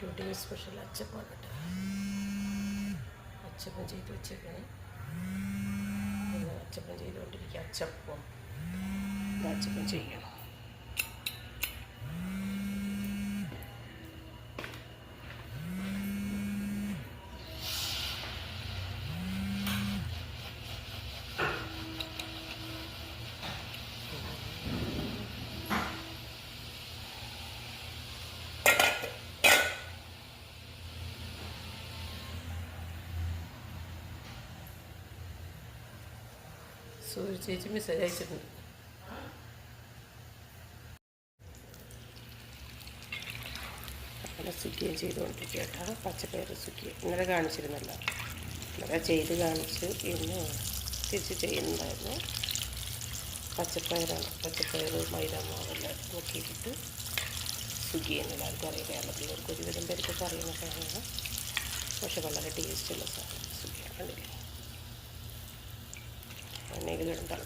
ഡ്യൂട്ടിങ് special അച്ചപ്പാണ് കേട്ടോ അച്ചപ്പം ചെയ്ത് വെച്ചേക്കണേ അച്ചപ്പം ചെയ്തുകൊണ്ടിരിക്കുക അച്ചപ്പം അച്ചപ്പം ചെയ്യണം സൂര്യ ചേച്ചി മെസ്സേജ് സുഖിയും ചെയ്തുകൊണ്ടിരിക്കുക കേട്ടോ പച്ചപ്പയർ സുഖിയും ഇന്നലെ കാണിച്ചിരുന്നല്ലോ ഇന്നലെ ചെയ്ത് കാണിച്ച് ഇന്ന് തിരിച്ച് ചെയ്യുന്നുണ്ടായിരുന്നു പച്ചപ്പയറാണ് പച്ചപ്പയർ മൈദാമാവെല്ലാം നോക്കിയിട്ട് സുഖി എന്ന് എല്ലാവർക്കും അറിയാം കേരളത്തിലവർക്ക് ഒരുവിധം പേർക്കൊക്കെ അറിയുന്ന സാധനമാണ് പക്ഷെ വളരെ ടേസ്റ്റുള്ള സാധനം സുഖിയാണ് കണ്ടില്ലേ నెగిలి ఉంటాను